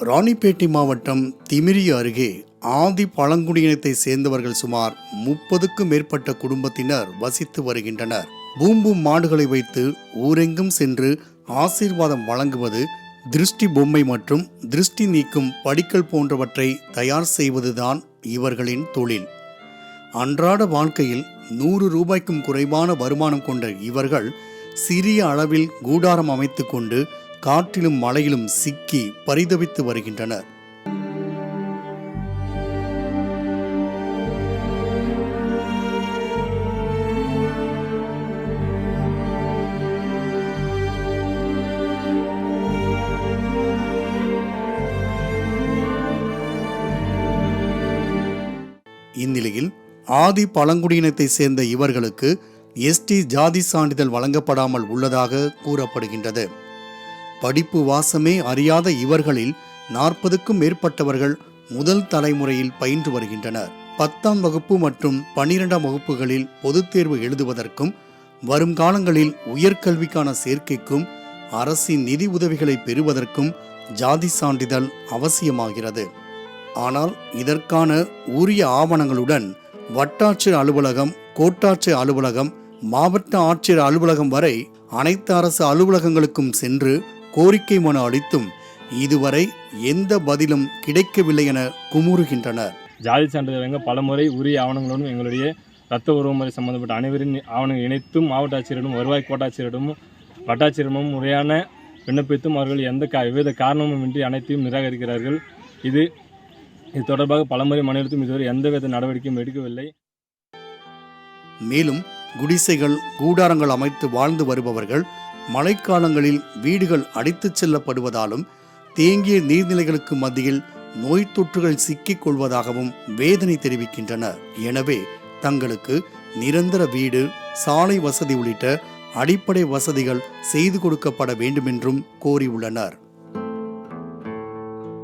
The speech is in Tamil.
ராணிப்பேட்டை மாவட்டம் திமிரி அருகே ஆதி பழங்குடியினத்தை சேர்ந்தவர்கள் சுமார் முப்பதுக்கும் மேற்பட்ட குடும்பத்தினர் வசித்து வருகின்றனர். பூம்பும் மாடுகளை வைத்து ஊரெங்கும் சென்று ஆசீர்வாதம் வழங்குவது திருஷ்டி பொம்மை மற்றும் திருஷ்டி நீக்கும் படிக்கல் போன்றவற்றை தயார் செய்வதுதான் இவர்களின் தொழில். அன்றாட வாழ்க்கையில் நூறு ரூபாய்க்கும் குறைவான வருமானம் கொண்ட இவர்கள் சிறிய அளவில் கூடாரம் அமைத்து கொண்டு காற்றிலும் மழையிலும் சிக்கி பரிதவித்து வருகின்றனர். இந்நிலையில் ஆதி பழங்குடியினத்தை சேர்ந்த இவர்களுக்கு எஸ்டி ஜாதி சான்றிதழ் வழங்கப்படாமல் உள்ளதாக கூறப்படுகின்றது. படிப்பு வாசமே அறியாத இவர்களில் நாற்பதுக்கும் மேற்பட்டவர்கள் முதல் தலைமுறையில் பயின்று வருகின்றனர். பத்தாம் வகுப்பு மற்றும் பன்னிரெண்டாம் வகுப்புகளில் பொதுத் தேர்வு எழுதுவதற்கும் வரும் காலங்களில் உயர்கல்விக்கான சேர்க்கைக்கும் அரசின் நிதி உதவிகளை பெறுவதற்கும் ஜாதி சான்றிதழ் அவசியமாகிறது. ஆனால் இதற்கான உரிய ஆவணங்களுடன் வட்டாட்சியர் அலுவலகம் கோட்டாட்சியர் அலுவலகம் மாவட்ட ஆட்சியர் அலுவலகம் வரை அனைத்து அரசு அலுவலகங்களுக்கும் சென்று கோரிக்கை மனு அளித்தும் இதுவரை எந்த பதிலும் கிடைக்கவில்லை என குமுறுகின்றனர். ஜாதி சான்றிதழ் வழங்க பலமுறை உரிய ஆவணங்களுடன் எங்களுடைய ரத்த உறவுமுறை சம்பந்தப்பட்ட அனைவரின் ஆவணங்கள் இணைத்தும் மாவட்ட ஆட்சியரிடம் வருவாய் கோட்டாட்சியரிடமும் வட்டாட்சியரிடமும் முறையான விண்ணப்பித்தும் அவர்கள் எந்த கா எவ்வித காரணமுமின்றி அனைத்தையும் நிராகரிக்கிறார்கள். இது இது தொடர்பாக பலமுறை மனு அளித்தும் இதுவரை எந்தவித நடவடிக்கையும் எடுக்கவில்லை. மேலும் குடிசைகள் கூடாரங்கள் அமைத்து வாழ்ந்து வருபவர்கள் மழைக்காலங்களில் வீடுகள் அடித்துச் செல்லப்படுவதாலும் தேங்கிய நீர்நிலைகளுக்கு மத்தியில் நோய் தொற்றுகள் சிக்கிக் கொள்வதாகவும் வேதனை தெரிவிக்கின்றனர். எனவே தங்களுக்கு நிரந்தர வீடு சாலை வசதி உள்ளிட்ட அடிப்படை வசதிகள் செய்து கொடுக்கப்பட வேண்டுமென்றும் கோரியுள்ளனர்.